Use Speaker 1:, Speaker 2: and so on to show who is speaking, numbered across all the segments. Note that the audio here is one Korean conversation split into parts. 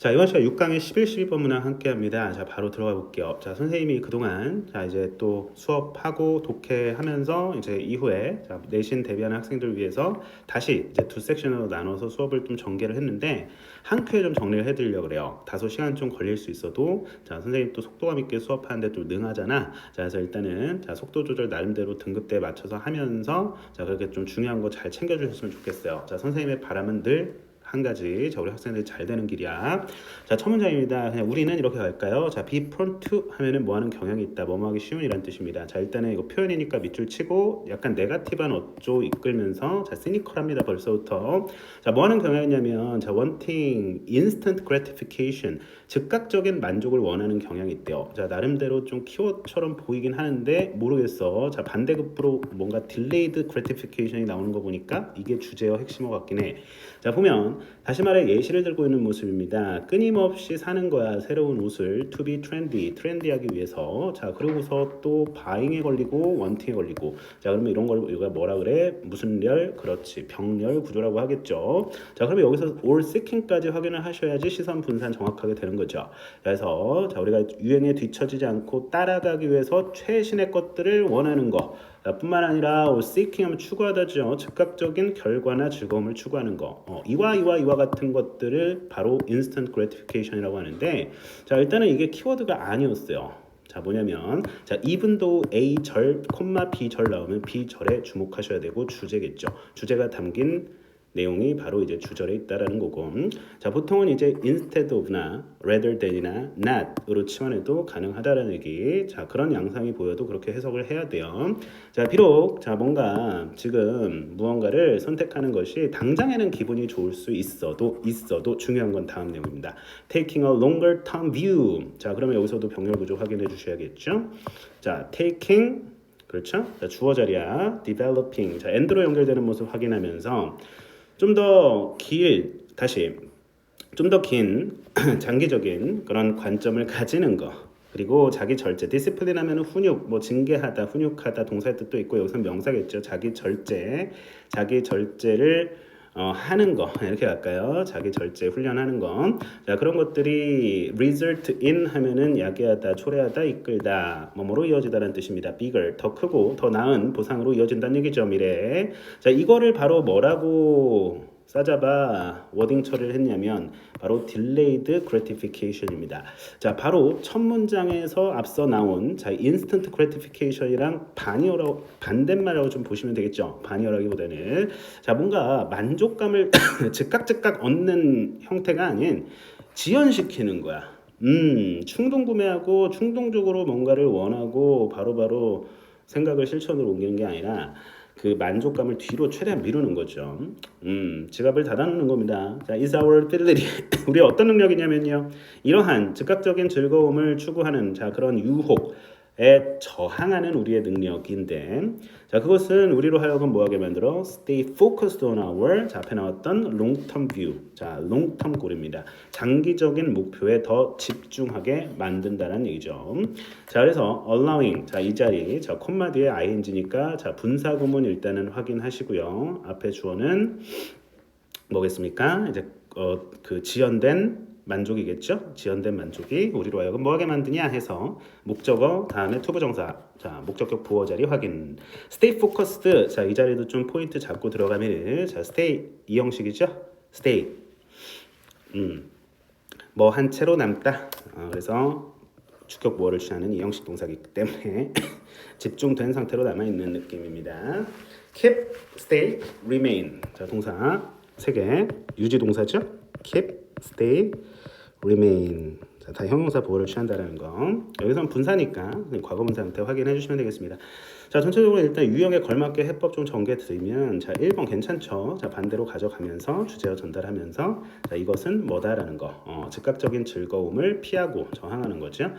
Speaker 1: 자, 이번 시간 6강의 11, 12번 문항 함께 합니다. 자, 바로 들어가 볼게요. 자, 선생님이 그동안 자, 이제 또 수업하고 독해하면서 이제 이후에 자, 내신 대비하는 학생들 위해서 다시 이제 두 섹션으로 나눠서 수업을 좀 전개를 했는데 한 큐에 좀 정리를 해 드리려고 그래요. 다소 시간 좀 걸릴 수 있어도 자, 선생님 또 속도감 있게 수업하는데 또 능하잖아. 자, 그래서 일단은 자, 속도 조절 나름대로 등급대에 맞춰서 하면서 자, 그렇게 좀 중요한 거 잘 챙겨 주셨으면 좋겠어요. 자, 선생님의 바람은 늘 한 가지 자 우리 학생들이 잘 되는 길이야. 자첫 문장입니다. 그냥 우리는 이렇게 갈까요? 자 be prone to 하면은 뭐 하는 경향이 있다. 뭐뭐 하기 쉬운 이란 뜻입니다. 자 일단은 이거 표현이니까 밑줄 치고 약간 네가티브한 어조 이끌면서 자 시니컬합니다 벌써부터. 자 뭐 하는 경향이냐면 자 wanting instant gratification 즉각적인 만족을 원하는 경향이 있대요 자 나름대로 좀 키워드처럼 보이긴 하는데 모르겠어 자 반대급부로 뭔가 delayed gratification이 나오는 거 보니까 이게 주제어 핵심어 같긴 해 자 보면 다시 말해 예시를 들고 있는 모습입니다. 끊임없이 사는 거야. 새로운 옷을 to be trendy, 트렌디하기 위해서. 자, 그러고서 또 buying에 걸리고 wanting에 걸리고. 자, 그러면 이런 걸 우리가 뭐라 그래? 무슨 열? 그렇지. 병렬 구조라고 하겠죠. 자, 그러면 여기서 or seeking까지 확인을 하셔야지 시선 분산 정확하게 되는 거죠. 그래서 자, 우리가 유행에 뒤처지지 않고 따라가기 위해서 최신의 것들을 원하는 거. 자, 뿐만 아니라 seeking 하면 추구하다죠. 즉각적인 결과나 즐거움을 추구하는 거. 어, 이와 이와 이와 같은 것들을 바로 instant gratification이라고 하는데 자, 일단은 이게 키워드가 아니었어요. 자 뭐냐면 자 though A 절 콤마 B 절 나오면 B 절에 주목하셔야 되고 주제겠죠. 주제가 담긴 내용이 바로 이제 주절에 있다라는 거고. 자 보통은 이제 instead of나 rather than이나 not으로 치환해도 가능하다라는 얘기. 자 그런 양상이 보여도 그렇게 해석을 해야 돼요. 자 비록 자 뭔가 지금 무언가를 선택하는 것이 당장에는 기분이 좋을 수 있어도 있어도 중요한 건 다음 내용입니다. Taking a longer term view. 자 그러면 여기서도 병렬 구조 확인해 주셔야겠죠? 자 taking 그렇죠? 자 주어 자리야. developing. 자 end로 연결되는 모습 확인하면서 좀 더 길 다시 좀 더 긴 장기적인 그런 관점을 가지는 거 그리고 자기 절제 디스플린 하면은 훈육 뭐 징계하다 훈육하다 동사의 뜻도 있고 여기서 명사겠죠. 자기 절제 자기 절제를 어, 하는 거 이렇게 갈까요? 자기 절제 훈련하는 거. 자 그런 것들이 result in 하면은 야기하다, 초래하다, 이끌다, 뭐뭐로 이어지다는 뜻입니다. bigger 더 크고 더 나은 보상으로 이어진다는 얘기죠. 미래. 자 이거를 바로 뭐라고 싸잡아 워딩 처리를 했냐면 바로 delayed gratification입니다. 자, 바로 첫 문장에서 앞서 나온 자, instant gratification이랑 반이어라고 반대말이라고 좀 보시면 되겠죠. 반이어라기보다는 자, 뭔가 만족감을 즉각 즉각 얻는 형태가 아닌 지연시키는 거야. 음, 충동 구매하고 충동적으로 뭔가를 원하고 바로바로 생각을 실천으로 옮기는 게 아니라 그 만족감을 뒤로 최대한 미루는 거죠. 음, 지갑을 닫아놓는 겁니다. 자, our ability. 우리 어떤 능력이냐면요. 이러한 즉각적인 즐거움을 추구하는 자 그런 유혹에 저항하는 우리의 능력인데, 자 그것은 우리로 하여금 뭐하게 만들어 stay focused on our 자 앞에 나왔던 long term view. 자 long term goal입니다. 장기적인 목표에 더 집중하게 만든다는 얘기죠. 자 그래서 allowing 자 이 자리 자 콤마 뒤에 ing니까 자 분사 구문 일단은 확인하시고요. 앞에 주어는 뭐겠습니까? 이제 어, 그 지연된 만족이겠죠? 지연된 만족이 우리로 하여금 뭐하게 만드냐 해서 목적어 다음에 투부정사 자 목적격 보어 자리 확인 stay focused 자이 자리도 좀 포인트 잡고 들어가면 자 stay 이 형식이죠? stay 음뭐 한 채로 남다 어, 그래서 주격 보어를 취하는 이 형식 동사이기 때문에 집중된 상태로 남아 있는 느낌입니다. keep, stay, remain. 자 동사 세 개 유지 동사죠. keep, stay, remain. 자, 다 형용사 보어를 취한다라는 거. 여기서는 분사니까 과거 분사 형태 확인해 주시면 되겠습니다. 자, 전체적으로 일단 유형에 걸맞게 해법 좀 전개 드리면 자, 1번 괜찮죠? 자, 반대로 가져가면서 주제어 전달하면서 자, 이것은 뭐다라는 거. 어, 즉각적인 즐거움을 피하고 저항하는 거죠.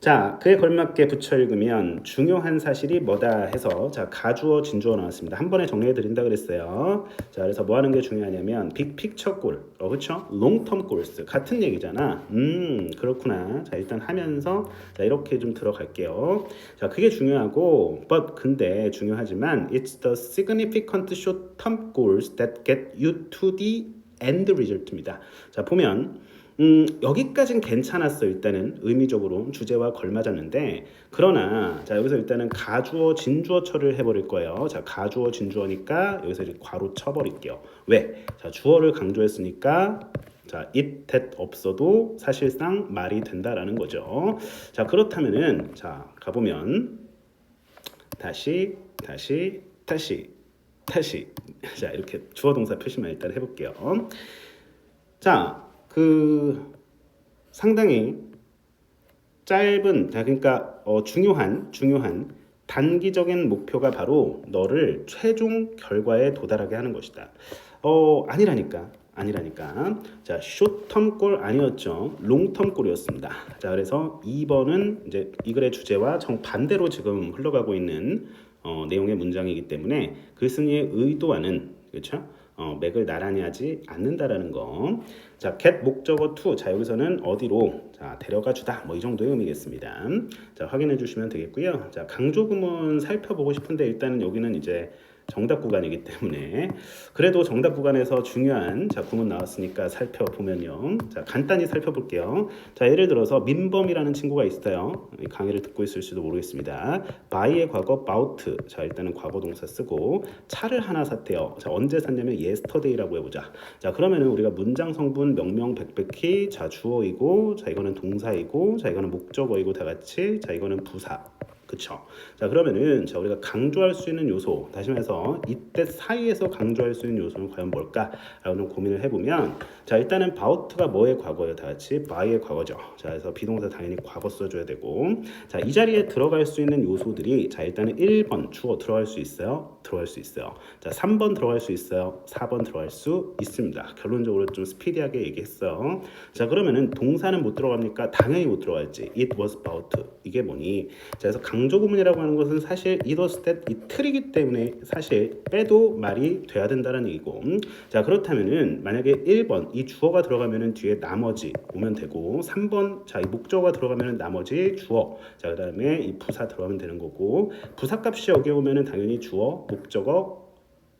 Speaker 1: 자, 그에 걸맞게 붙여 읽으면 중요한 사실이 뭐다 해서 자, 가주어 진주어 나왔습니다. 한 번에 정리해 드린다 그랬어요. 자, 그래서 뭐 하는 게 중요하냐면 빅픽처 골. 어, 그렇죠? 롱텀 골스 같은 얘기잖아. 음, 그렇구나. 자, 일단 하면서 자, 이렇게 좀 들어갈게요. 자, 그게 중요하고 but 근데 중요하지만 it's the significant short term goals that get you to the end result입니다. 자, 보면 음, 여기까진 괜찮았어 일단은 의미적으로 주제와 걸맞았는데 그러나 자 여기서 일단은 가주어 진주어 처리를 해버릴 거예요. 자 가주어 진주어니까 여기서 이제 괄호 쳐버릴게요. 왜? 자 주어를 강조했으니까 자 it that 없어도 사실상 말이 된다라는 거죠. 자 그렇다면은 자 가보면 다시 다시 다시 다시 자 이렇게 주어 동사 표시만 일단 해볼게요. 자, 그 상당히 짧은, 자, 그러니까 어, 중요한 중요한 단기적인 목표가 바로 너를 최종 결과에 도달하게 하는 것이다. 어, 아니라니까. 아니라니까. 자, 쇼텀 골 아니었죠. 롱텀 골이었습니다. 자, 그래서 2번은 이제 이 글의 주제와 정반대로 지금 흘러가고 있는 어, 내용의 문장이기 때문에 글쓴이의 의도와는 그렇죠? 어, 맥을 나란히 하지 않는다라는 거. 자, get 목적어 to. 자, 여기서는 어디로? 자, 데려가 주다. 뭐 이 정도의 의미겠습니다. 자, 확인해 주시면 되겠고요. 자, 강조 구문 살펴보고 싶은데 일단은 여기는 이제 정답 구간이기 때문에 그래도 정답 구간에서 중요한 자 구문 나왔으니까 살펴보면요. 자 간단히 살펴볼게요. 자 예를 들어서 민범이라는 친구가 있어요. 이 강의를 듣고 있을지도 모르겠습니다. by의 과거 about 자 일단은 과거 동사 쓰고 차를 하나 샀대요. 자 언제 샀냐면 yesterday라고 해보자. 자 그러면은 우리가 문장 성분 명명 백백히 자 주어이고 자 이거는 동사이고 자 이거는 목적어이고 다 같이 자 이거는 부사 그쵸? 자 그러면은 자 우리가 강조할 수 있는 요소 다시 말해서 이때 사이에서 강조할 수 있는 요소는 과연 뭘까라고 좀 고민을 해보면 자 일단은 baut가 뭐의 과거예요? 다 같이? by의 과거죠. 자 그래서 비동사 당연히 과거 써줘야 되고. 자 이 자리에 들어갈 수 있는 요소들이 자 일단은 1번 주어 들어갈 수 있어요? 들어갈 수 있어요. 자 3번 들어갈 수 있어요? 4번 들어갈 수 있습니다. 결론적으로 좀 스피디하게 얘기했어요. 자 그러면은 동사는 못 들어갑니까? 당연히 못 들어갈지. It was about 이게 뭐니? 자 그래서 강조 구문이라고 하는 것은 사실 that 이 틀이기 때문에 사실 빼도 말이 돼야 된다는 얘기고. 자 그렇다면은 만약에 1번 이 주어가 들어가면은 뒤에 나머지 오면 되고 3번 자 이 목적어가 들어가면은 나머지 주어. 자 그 다음에 이 부사 들어가면 되는 거고. 부사 값이 여기 오면은 당연히 주어 목적어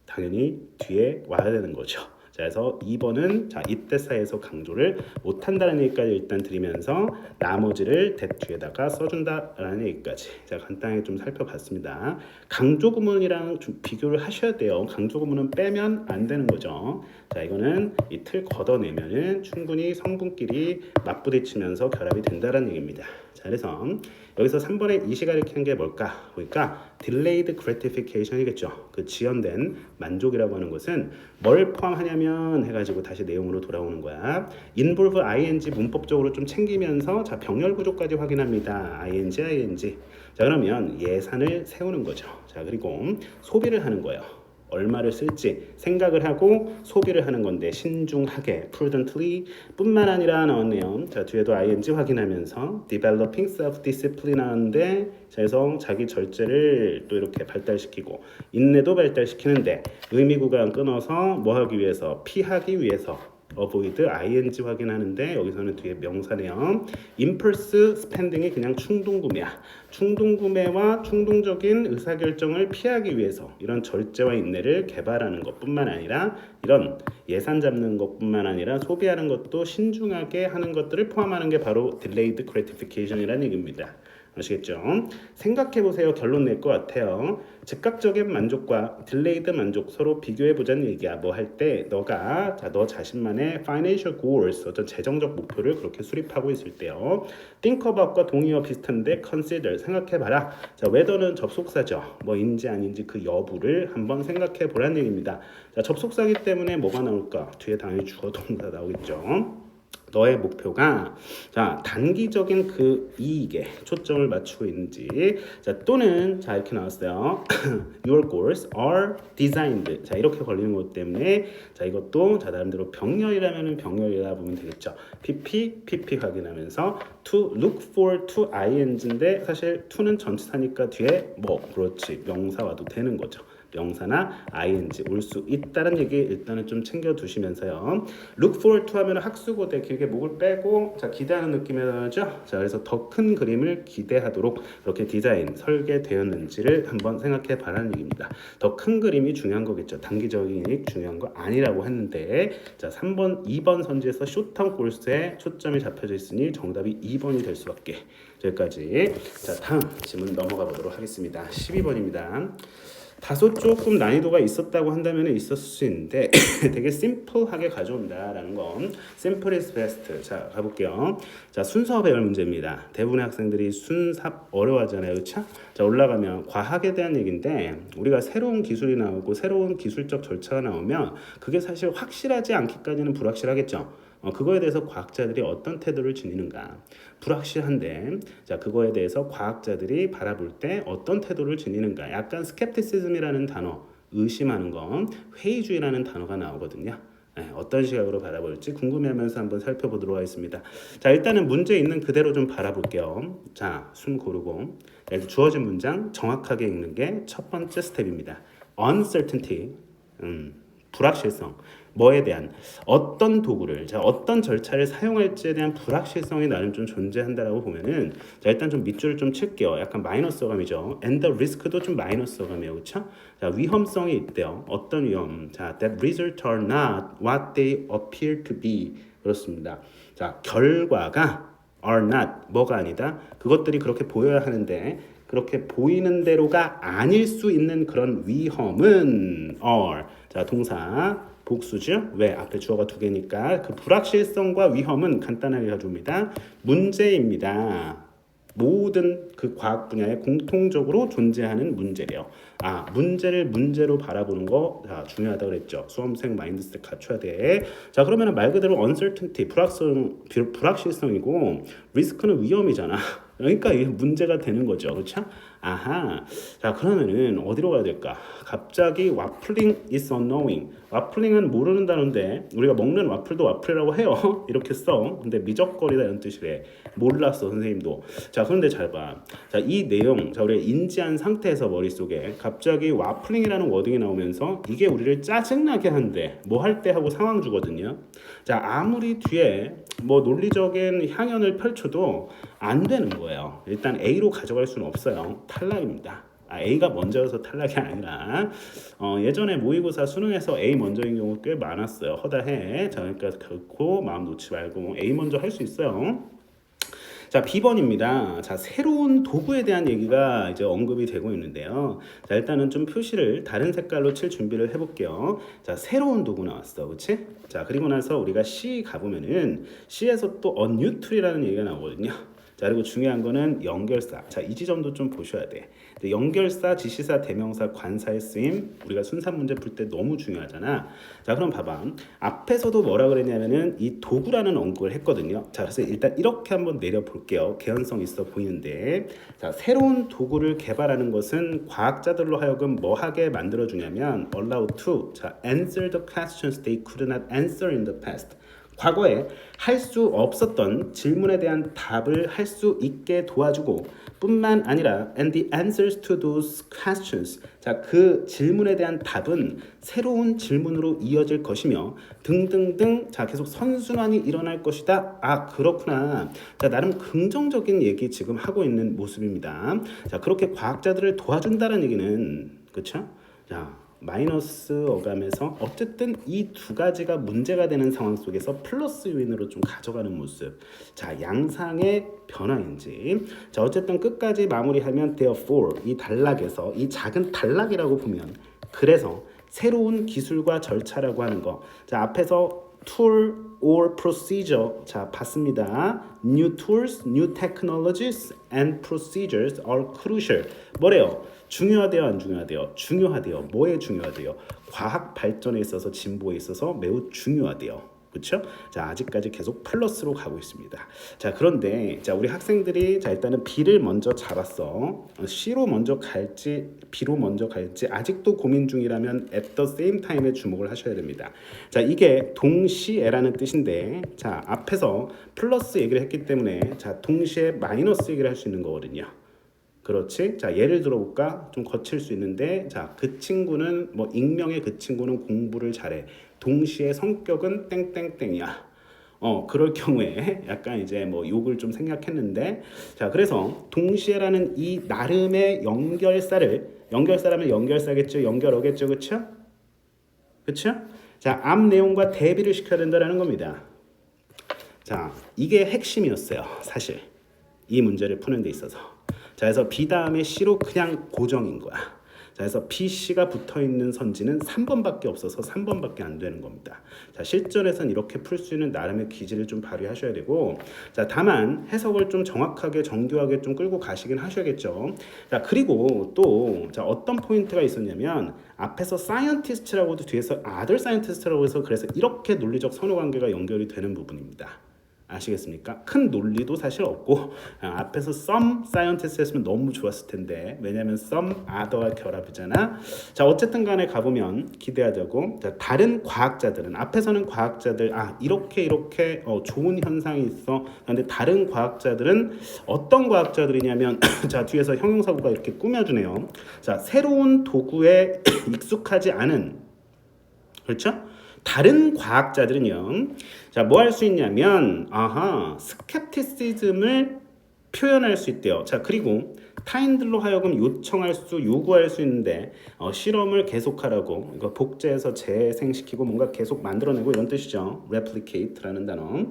Speaker 1: 당연히 뒤에 와야 되는 거죠. 자, 그래서 2번은 자, 이때 사이에서 강조를 못 한다는 얘기까지 일단 드리면서 나머지를 대 뒤에다가 써준다라는 얘기까지 자, 간단하게 좀 살펴봤습니다. 강조 구문이랑 좀 비교를 하셔야 돼요. 강조 구문은 빼면 안 되는 거죠. 자, 이거는 이 틀 걷어내면은 충분히 성분끼리 맞부딪히면서 결합이 된다는 얘기입니다. 자, 그래서 여기서 3번에 이 이렇게 한게 뭘까? 보니까 delayed gratification이겠죠. 그 지연된 만족이라고 하는 것은 뭘 포함하냐면 해가지고 다시 내용으로 돌아오는 거야. involve ing 문법적으로 좀 챙기면서 자 병렬 구조까지 확인합니다. ing, ing. 자 그러면 예산을 세우는 거죠. 자 그리고 소비를 하는 거예요. 얼마를 쓸지 생각을 하고 소비를 하는 건데 신중하게 prudently 뿐만 아니라 나왔네요. 자 뒤에도 ing 확인하면서 developing self discipline 하는데 자, 그래서 자기 절제를 또 이렇게 발달시키고 인내도 발달시키는데 의미 구간 끊어서 뭐 하기 위해서 피하기 위해서 avoid ing 확인하는데 여기서는 뒤에 명사네요. impulse spending이 그냥 충동 구매야. 충동 구매와 충동적인 의사 결정을 피하기 위해서 이런 절제와 인내를 개발하는 것뿐만 아니라 이런 예산 잡는 것뿐만 아니라 소비하는 것도 신중하게 하는 것들을 포함하는 게 바로 delayed gratification이라는 얘기입니다. 아시겠죠? 생각해 보세요. 결론 낼 것 같아요. 즉각적인 만족과 딜레이드 만족 서로 비교해 보자는 얘기야. 뭐 할 때 너가 자, 너 자신만의 financial goals 어떤 재정적 목표를 그렇게 수립하고 있을 때요. think about과 동의어 비슷한데 consider 생각해 봐라. 자, whether는 접속사죠. 뭐인지 아닌지 그 여부를 한번 생각해 보라는 얘기입니다. 자, 접속사기 때문에 뭐가 나올까? 뒤에 당연히 주어 동사 나오겠죠. 너의 목표가 자 단기적인 그 이익에 초점을 맞추고 있는지. 자 또는 자 이렇게 나왔어요. Your goals are designed. 자 이렇게 걸리는 것 때문에 자 이것도 자 나름대로 병렬이라면은 병렬이라 보면 되겠죠. pp pp 확인하면서 to look for to ing인데 사실 to는 전치사니까 뒤에 뭐 그렇지. 명사 와도 되는 거죠 명사나 ing 올 수 있다는 얘기 일단은 좀 챙겨 두시면서요. look forward to 하면 학수고대 길게 목을 빼고 자 기대하는 느낌이죠. 자 그래서 더 큰 그림을 기대하도록 그렇게 디자인 설계되었는지를 한번 생각해 봐라는 얘기입니다. 더 큰 그림이 중요한 거겠죠. 단기적인 이익 중요한 거 아니라고 했는데 자 3번 2번 선지에서 쇼텀 골스에 초점이 잡혀져 있으니 정답이 2번이 될 수밖에. 여기까지. 자 다음 질문 넘어가 보도록 하겠습니다. 12번입니다. 다소 조금 난이도가 있었다고 한다면 있었을 수 있는데 되게 심플하게 가져온다라는 건 simple is best. 자 가볼게요. 자 순서 배열 문제입니다. 대부분의 학생들이 순삽 어려워하잖아요, 그렇죠? 자 올라가면 과학에 대한 얘기인데 우리가 새로운 기술이 나오고 새로운 기술적 절차가 나오면 그게 사실 확실하지 않기까지는 불확실하겠죠. 어, 그거에 대해서 과학자들이 어떤 태도를 지니는가 불확실한데 자 그거에 대해서 과학자들이 바라볼 때 어떤 태도를 지니는가 약간 스캡티시즘이라는 단어 의심하는 건 회의주의라는 단어가 나오거든요. 네, 어떤 시각으로 바라볼지 궁금해하면서 한번 살펴보도록 하겠습니다. 자 일단은 문제 있는 그대로 좀 바라볼게요. 자숨 고르고 자, 주어진 문장 정확하게 읽는 게 첫 번째 스텝입니다. uncertainty 음, 불확실성 뭐에 대한 어떤 도구를 자 어떤 절차를 사용할지에 대한 불확실성이 나름 좀 존재한다라고 보면은 자 일단 좀 밑줄을 좀 칠게요. 약간 마이너스 어감이죠. And the risk도 좀 마이너스 어감이에요. 그렇죠 자 위험성이 있대요. 어떤 위험? 자 that results are not what they appear to be. 그렇습니다. 자 결과가 are not 뭐가 아니다? 그것들이 그렇게 보여야 하는데 그렇게 보이는 대로가 아닐 수 있는 그런 위험은 are 자 동사 복수죠. 왜? 앞에 주어가 두 개니까 그 불확실성과 위험은 간단하게 가져옵니다. 문제입니다. 모든 그 과학 분야에 공통적으로 존재하는 문제래요. 아, 문제를 문제로 바라보는 거 자, 중요하다고 그랬죠. 수험생 마인드셋 갖춰야 돼. 자, 그러면 말 그대로 uncertainty, 불확성, 불확실성이고 리스크는 위험이잖아. 그러니까 이게 문제가 되는 거죠. 그렇죠? 아하. 자, 그러면은 어디로 가야 될까? 갑자기 와플링 is unknowing. 와플링은 모르는 단어인데 우리가 먹는 와플도 와플이라고 해요. 이렇게 써. 근데 미적거리다 이런 뜻이래. 몰랐어, 선생님도. 자, 그런데 잘 봐. 자, 이 내용. 자, 우리가 인지한 상태에서 머릿속에 갑자기 와플링이라는 워딩이 나오면서 이게 우리를 짜증나게 한대. 뭐할 때 하고 상황 주거든요. 자, 아무리 뒤에 뭐 논리적인 향연을 펼쳐도 안 되는 거예요. 일단 A로 가져갈 수는 없어요. 탈락입니다. 아, A가 먼저여서 탈락이 아니라 어, 예전에 모의고사 수능에서 A 먼저인 경우 꽤 많았어요. 허다해. 자, 그러니까 결코 마음 놓지 말고 A 먼저 할 수 있어요. 자, B번입니다. 자, 새로운 도구에 대한 얘기가 이제 언급이 되고 있는데요. 자, 일단은 좀 표시를 다른 색깔로 칠 준비를 해볼게요. 자, 새로운 도구 나왔어. 그치? 자, 그리고 나서 우리가 C 가보면은 C에서 또 unneutral 얘기가 나오거든요. 자 그리고 중요한 거는 연결사. 자 이 지점도 좀 보셔야 돼. 연결사, 지시사, 대명사, 관사의 쓰임 우리가 순산 문제 풀 때 너무 중요하잖아. 자 그럼 봐봐. 앞에서도 뭐라 그랬냐면은 이 도구라는 언급을 했거든요. 자 그래서 일단 이렇게 한번 내려 볼게요. 개연성 있어 보이는데 자 새로운 도구를 개발하는 것은 과학자들로 하여금 뭐 하게 만들어 주냐면 allow to 자 answer the questions they could not answer in the past. 과거에 할 수 없었던 질문에 대한 답을 할 수 있게 도와주고 뿐만 아니라 and the answers to those questions. 자 그 질문에 대한 답은 새로운 질문으로 이어질 것이며 등등등. 자 계속 선순환이 일어날 것이다. 아 그렇구나. 자 나름 긍정적인 얘기 지금 하고 있는 모습입니다. 자 그렇게 과학자들을 도와준다는 얘기는 그렇죠 자 마이너스 어감에서 어쨌든 이 두 가지가 문제가 되는 상황 속에서 플러스 요인으로 좀 가져가는 모습. 자, 양상의 변화인지. 자, 어쨌든 끝까지 마무리하면 therefore 이 단락에서 이 작은 단락이라고 보면 그래서 새로운 기술과 절차라고 하는 거. 자, 앞에서 tool or procedure 자 봤습니다. New tools, new technologies and procedures are crucial. 뭐래요? 중요하대요, 안 중요하대요? 중요하대요. 뭐에 중요하대요? 과학 발전에 있어서 진보에 있어서 매우 중요하대요. 그렇죠? 자 아직까지 계속 플러스로 가고 있습니다. 자 그런데 자 우리 학생들이 자 일단은 B를 먼저 잡았어. C로 먼저 갈지 B로 먼저 갈지 아직도 고민 중이라면 at the same time에 주목을 하셔야 됩니다. 자 이게 동시에라는 뜻인데 자 앞에서 플러스 얘기를 했기 때문에 자 동시에 마이너스 얘기를 할 수 있는 거거든요. 그렇지. 자, 예를 들어볼까? 좀 거칠 수 있는데, 자, 그 친구는, 뭐, 익명의 그 친구는 공부를 잘해. 동시에 성격은 땡땡땡이야. 어, 그럴 경우에 약간 이제 뭐 욕을 좀 생각했는데, 자, 그래서 동시에라는 이 나름의 연결사를, 연결사라면 연결사겠죠? 연결어겠죠? 그쵸? 그쵸? 자, 앞 내용과 대비를 시켜야 된다는 겁니다. 자, 이게 핵심이었어요, 사실. 이 문제를 푸는 데 있어서. 자, 그래서 B 다음에 C로 그냥 고정인 거야. 자, 그래서 B, C가 붙어 있는 선지는 3번밖에 없어서 3번밖에 안 되는 겁니다. 자, 실전에선 이렇게 풀 수 있는 나름의 기질을 좀 발휘하셔야 되고, 자, 다만 해석을 좀 정확하게 정교하게 좀 끌고 가시긴 하셔야겠죠. 자, 그리고 또 자, 어떤 포인트가 있었냐면 앞에서 사이언티스트라고도 뒤에서 아들 사이언티스트라고 해서 그래서 이렇게 논리적 선호 관계가 연결이 되는 부분입니다. 아시겠습니까? 큰 논리도 사실 없고 아, 앞에서 some scientist 했으면 너무 좋았을 텐데 왜냐하면 some other와 결합이잖아. 자 어쨌든 간에 가보면 기대하자고 자, 다른 과학자들은 앞에서는 과학자들 아 이렇게 이렇게 어, 좋은 현상이 있어. 그런데 다른 과학자들은 어떤 과학자들이냐면 자 뒤에서 형용사구가 이렇게 꾸며주네요. 자 새로운 도구에 익숙하지 않은 그렇죠? 다른 과학자들은요. 자, 뭐 할 수 있냐면 아하, 스캡티시즘을 표현할 수 있대요. 자, 그리고 타인들로 하여금 요청할 수, 요구할 수 있는데 어, 실험을 계속하라고 이거 복제해서 재생시키고 뭔가 계속 만들어내고 이런 뜻이죠. replicate라는 단어.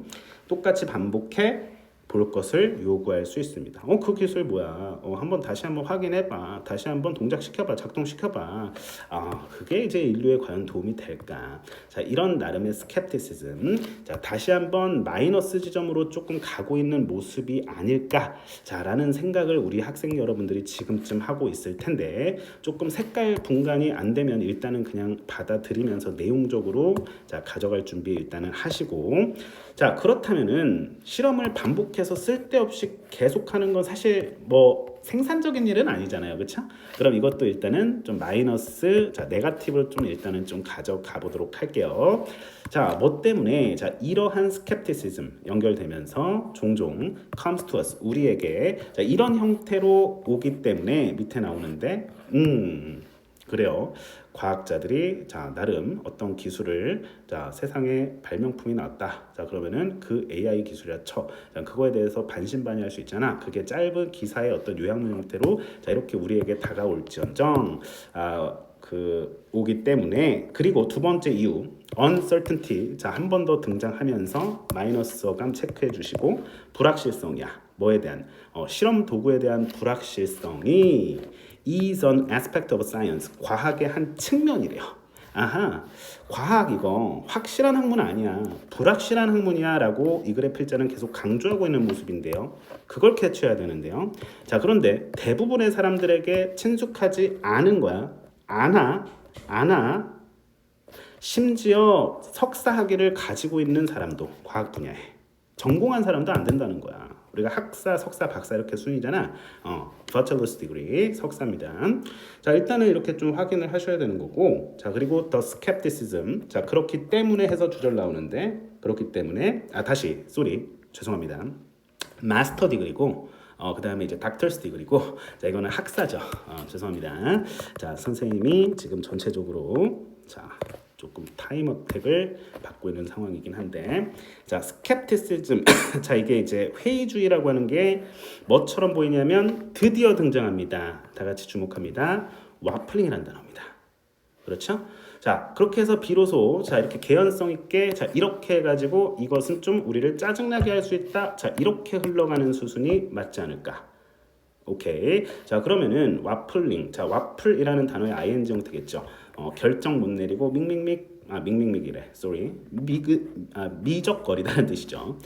Speaker 1: 똑같이 반복해 볼 것을 요구할 수 있습니다. 어, 그 기술 뭐야? 어, 한번 다시 한번 확인해봐. 다시 한번 동작시켜봐. 작동시켜봐. 아, 그게 이제 인류에 과연 도움이 될까? 자, 이런 나름의 스캡티시즘. 자, 다시 한번 마이너스 지점으로 조금 가고 있는 모습이 아닐까? 자 라는 생각을 우리 학생 여러분들이 지금쯤 하고 있을 텐데 조금 색깔 분간이 안 되면 일단은 그냥 받아들이면서 내용적으로 자, 가져갈 준비 일단은 하시고 자, 그렇다면은 실험을 반복해서 쓸데없이 계속하는 건 사실 뭐 생산적인 일은 아니잖아요. 그렇죠? 그럼 이것도 일단은 좀 마이너스 자, 네가티브로 좀 일단은 좀 가져가 보도록 할게요. 자, 뭐 때문에 자, 이러한 스캡티시즘 연결되면서 종종 comes to us 우리에게 자, 이런 형태로 오기 때문에 밑에 나오는데 음 그래요. 과학자들이 자 나름 어떤 기술을 자 세상에 발명품이 나왔다. 자 그러면은 그 AI 기술이라 쳐. 자, 그거에 대해서 반신반의할 수 있잖아. 그게 짧은 기사의 어떤 요약문 형태로 자 이렇게 우리에게 다가올지언정 아, 그 오기 때문에 그리고 두 번째 이유 uncertainty 자 한 번 더 등장하면서 마이너스 어감 체크해 주시고 불확실성이야. 뭐에 대한 어, 실험 도구에 대한 불확실성이 is an aspect of science. 과학의 한 측면이래요. 아하, 과학 이거 확실한 학문 아니야. 불확실한 학문이야 라고 이 글의 필자는 계속 강조하고 있는 모습인데요. 그걸 캐치해야 되는데요. 자, 그런데 대부분의 사람들에게 친숙하지 않은 거야. 않아, 않아. 심지어 석사 학위를 가지고 있는 사람도 과학 분야에 전공한 사람도 안 된다는 거야. 우리가 학사, 석사, 박사 이렇게 순위잖아. 어, bachelor's degree 석사입니다. 자, 일단은 이렇게 좀 확인을 하셔야 되는 거고. 자, 그리고 the skepticism. 자, 그렇기 때문에 해서 주절 나오는데 그렇기 때문에 아 다시 쏘리 죄송합니다. 마스터 디그리고 어, 그 다음에 이제 닥터스 디그리고 자 이거는 학사죠. 어, 죄송합니다. 자 선생님이 지금 전체적으로 자 조금 타임 어택을 받고 있는 상황이긴 한데 자 스캡티시즘 자 이게 이제 회의주의라고 하는 게 뭐처럼 보이냐면 드디어 등장합니다. 다 같이 주목합니다. 와플링이라는 단어입니다. 그렇죠? 자 그렇게 해서 비로소 자 이렇게 개연성 있게 자 이렇게 해가지고 이것은 좀 우리를 짜증나게 할 수 있다 자 이렇게 흘러가는 수순이 맞지 않을까 오케이 자 그러면은 와플링 자 와플이라는 단어의 ing 형태겠죠 어, 결정 못 내리고 밍밍밍 아 밍밍밍이래 쏘리 미그 아 미적거리다는 뜻이죠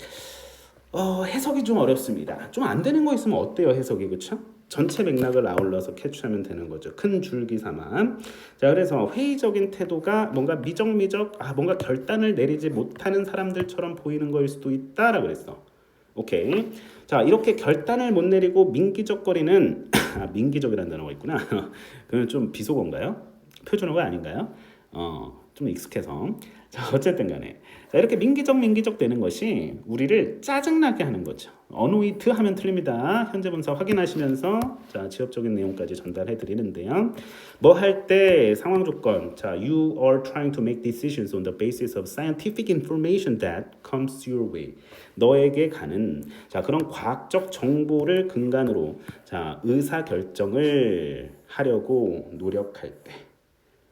Speaker 1: 어 해석이 좀 어렵습니다 좀 안 되는 거 있으면 어때요 해석이 그쵸 전체 맥락을 아울러서 캐치하면 되는 거죠. 큰 줄기사만. 자, 그래서 회의적인 태도가 뭔가 미적미적, 아, 뭔가 결단을 내리지 못하는 사람들처럼 보이는 거일 수도 있다라고 그랬어. 오케이. 자, 이렇게 결단을 못 내리고 민기적거리는, 아, 민기적이라는 단어가 있구나. 그건 좀 비속어인가요? 표준어가 아닌가요? 어, 좀 익숙해서. 자, 어쨌든 간에. 자, 이렇게 민기적 민기적 되는 것이 우리를 짜증나게 하는 거죠. 어노이트 하면 틀립니다. 현재 분사 확인하시면서 자, 지엽적인 내용까지 전달해 드리는데요. 뭐 할 때 상황 조건. 자, you are trying to make decisions on the basis of scientific information that comes your way. 너에게 가는 자, 그런 과학적 정보를 근간으로 자, 의사 결정을 하려고 노력할 때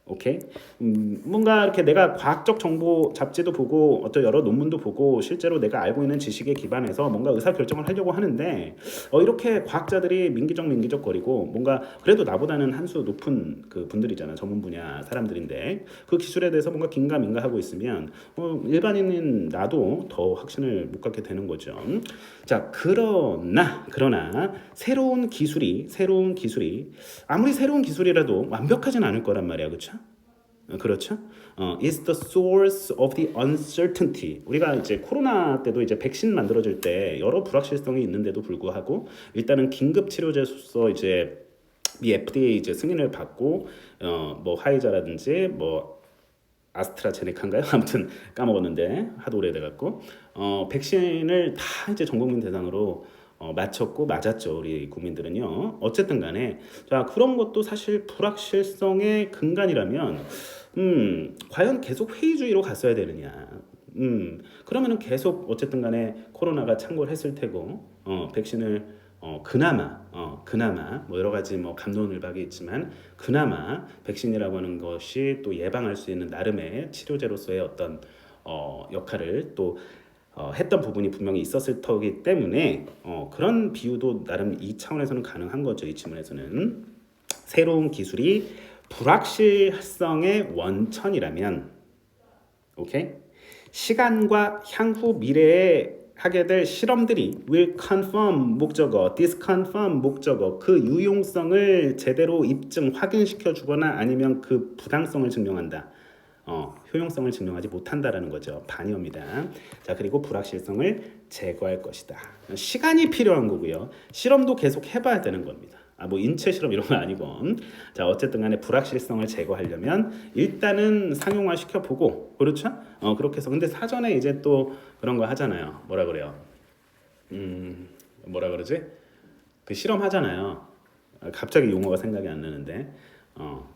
Speaker 1: 오케이. 음, 뭔가 이렇게 내가 과학적 정보 잡지도 보고 어떤 여러 논문도 보고 실제로 내가 알고 있는 지식에 기반해서 뭔가 의사 결정을 하려고 하는데 어, 이렇게 과학자들이 민기적 민기적 거리고 뭔가 그래도 나보다는 한 수 높은 그 분들이잖아 전문 분야 사람들인데 그 기술에 대해서 뭔가 긴가민가 하고 있으면 어, 일반인인 나도 더 확신을 못 갖게 되는 거죠. 자 그러나 그러나 새로운 기술이 새로운 기술이 아무리 새로운 기술이라도 완벽하진 않을 거란 말이야, 그렇죠? 그렇죠? 어, is the source of the uncertainty. 우리가 이제 코로나 때도 이제 백신 만들어질 때 여러 불확실성이 있는데도 불구하고 일단은 긴급 치료제로서 이제 이 FDA 이제 승인을 받고 어 뭐 화이자라든지 뭐 아스트라제네카인가요? 아무튼 까먹었는데 하도 오래돼 갖고 어 백신을 다 이제 전 국민 대상으로 어, 맞췄고 맞았죠 우리 국민들은요 어쨌든 간에 자 그런 것도 사실 불확실성의 근간이라면 음 과연 계속 회의주의로 갔어야 되느냐 음 그러면은 계속 어쨌든 간에 코로나가 창궐 했을 테고 어 백신을 어 그나마 어 그나마 뭐 여러 가지 뭐 감론을박이 있지만 그나마 백신이라고 하는 것이 또 예방할 수 있는 나름의 치료제로서의 어떤 어 역할을 또 어, 했던 부분이 분명히 있었을 터기 때문에 어, 그런 비유도 나름 이 차원에서는 가능한 거죠. 이 질문에서는 새로운 기술이 불확실성의 원천이라면 오케이 시간과 향후 미래에 하게 될 실험들이 will confirm 목적어, disconfirm 목적어 그 유용성을 제대로 입증 확인시켜 주거나 아니면 그 부당성을 증명한다. 어, 효용성을 증명하지 못한다라는 거죠. 반영입니다. 자, 그리고 불확실성을 제거할 것이다. 시간이 필요한 거고요. 실험도 계속 해봐야 되는 겁니다. 아, 뭐 인체 실험 이런 건 아니고. 자, 어쨌든 간에 불확실성을 제거하려면 일단은 상용화 시켜보고, 그렇죠? 어, 그렇게 해서. 근데 사전에 이제 또 그런 거 하잖아요. 뭐라 그래요? 음, 뭐라 그러지? 그 실험 하잖아요. 아, 갑자기 용어가 생각이 안 나는데, 어,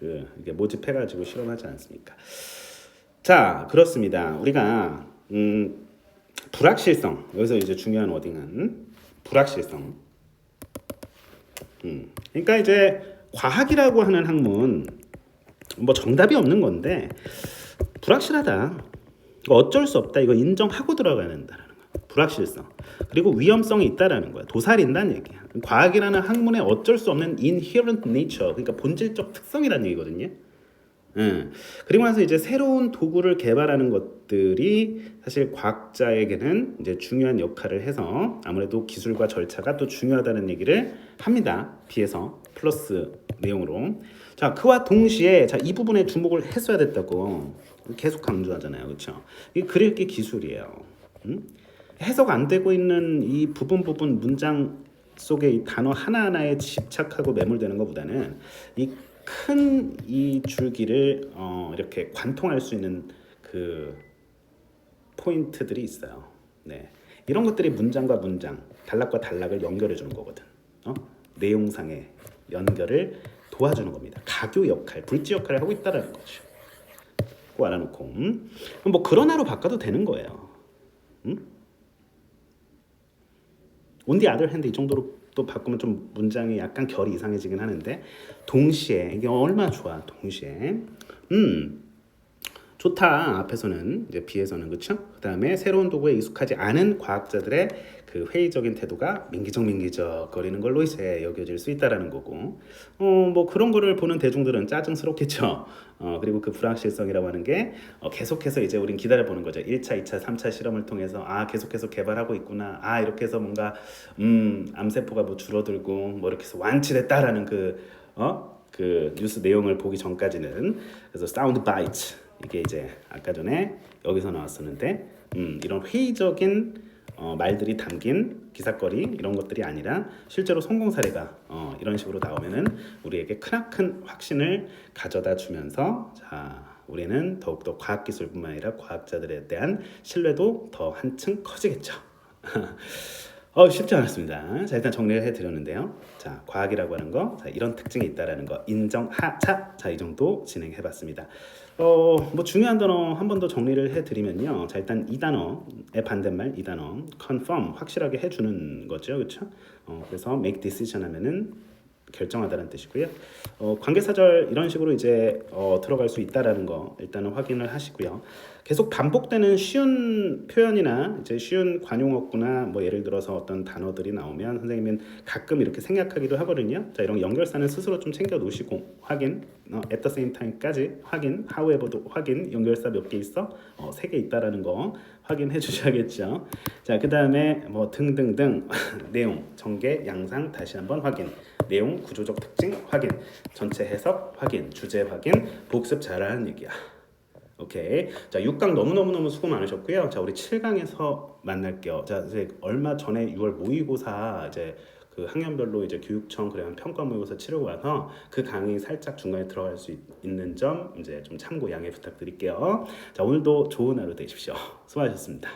Speaker 1: 그 이게 모집해가지고 실험하지 않습니까? 자 그렇습니다. 우리가 음, 불확실성 여기서 이제 중요한 워딩은 불확실성. 음, 그러니까 이제 과학이라고 하는 학문 뭐 정답이 없는 건데 불확실하다. 어쩔 수 없다. 이거 인정하고 들어가야 된다라는 거. 불확실성. 그리고 위험성이 있다라는 거야. 도살인다는 얘기야. 과학이라는 학문의 어쩔 수 없는 inherent nature, 그러니까 본질적 특성이라는 얘기거든요. 음. 그리고 나서 이제 새로운 도구를 개발하는 것들이 사실 과학자에게는 이제 중요한 역할을 해서 아무래도 기술과 절차가 또 중요하다는 얘기를 합니다. 뒤에서 플러스 내용으로. 자, 그와 동시에 자, 이 부분에 주목을 했어야 됐다고 계속 강조하잖아요. 그렇죠? 이 글읽기 기술이에요. 음? 해석 안 되고 있는 이 부분 부분 문장 속에 이 단어 하나하나에 집착하고 매몰되는 것보다는 이 큰 이 줄기를 어 이렇게 관통할 수 있는 그 포인트들이 있어요. 네. 이런 것들이 문장과 문장, 단락과 단락을 연결해 주는 거거든. 어? 내용상의 연결을 도와주는 겁니다. 가교 역할, 불지 역할을 하고 있다라는 거죠. 꼭 알아놓고 음? 뭐 그러나로 바꿔도 되는 거예요. 음? 온디 아들 핸드 이 정도로 또 바꾸면 좀 문장이 약간 결이 이상해지긴 하는데 동시에 이게 얼마나 좋아 동시에. 음 좋다. 앞에서는 이제 비에서는. 그렇죠 그 다음에 새로운 도구에 익숙하지 않은 과학자들의 그 회의적인 태도가 민기적 민기적 거리는 걸로 이제 여겨질 수 있다라는 거고. 어 뭐 그런 거를 보는 대중들은 짜증스럽겠죠. 어 그리고 그 불확실성이라고 하는 게 어, 계속해서 이제 우린 기다려 보는 거죠. 1차 2차 3차 실험을 통해서 아 계속해서 개발하고 있구나. 아 이렇게 해서 뭔가 음 암세포가 뭐 줄어들고 뭐 이렇게 해서 완치됐다라는 그 어? 그 뉴스 내용을 보기 전까지는. 그래서 사운드 바이트. 이게 이제 아까 전에 여기서 나왔었는데 음, 이런 회의적인 어, 말들이 담긴 기사거리 이런 것들이 아니라 실제로 성공 사례가 어, 이런 식으로 나오면은 우리에게 크나큰 확신을 가져다 주면서 자 우리는 더욱더 과학기술뿐만 아니라 과학자들에 대한 신뢰도 더 한층 커지겠죠. 어, 쉽지 않았습니다. 자, 일단 정리를 해드렸는데요. 자, 과학이라고 하는 거, 자, 이런 특징이 있다라는 거 인정하자. 자, 이 정도 진행해봤습니다. 어, 뭐 중요한 단어 한 번 더 정리를 해드리면요. 자, 일단 이 단어의 반대말 이 단어 confirm 확실하게 해주는 거죠, 그렇죠? 어, 그래서 make decision 하면은 결정하다는 뜻이고요. 어, 관계사절 이런 식으로 이제 어, 들어갈 수 있다라는 거 일단은 확인을 하시고요. 계속 반복되는 쉬운 표현이나 이제 쉬운 관용어구나 뭐 예를 들어서 어떤 단어들이 나오면 선생님은 가끔 이렇게 생략하기도 하거든요. 자 이런 연결사는 스스로 좀 챙겨 놓으시고 확인, 어, at the same time까지 확인, however도 확인, 연결사 몇 개 있어? 어, 세 개 있다라는 거 확인해 주셔야겠죠. 자 그 다음에 뭐 등등등 내용, 전개, 양상 다시 한번 확인. 내용, 구조적 특징 확인, 전체 해석 확인, 주제 확인, 복습 잘하는 얘기야. 오케이. 자, 6강 너무너무너무 수고 많으셨고요. 자, 우리 7강에서 만날게요. 자, 이제 얼마 전에 6월 모의고사 이제 그 학년별로 이제 교육청 그래 평가 모의고사 치르고 와서 그 강의 살짝 중간에 들어갈 수 있, 있는 점 이제 좀 참고 양해 부탁드릴게요. 자, 오늘도 좋은 하루 되십시오. 수고하셨습니다.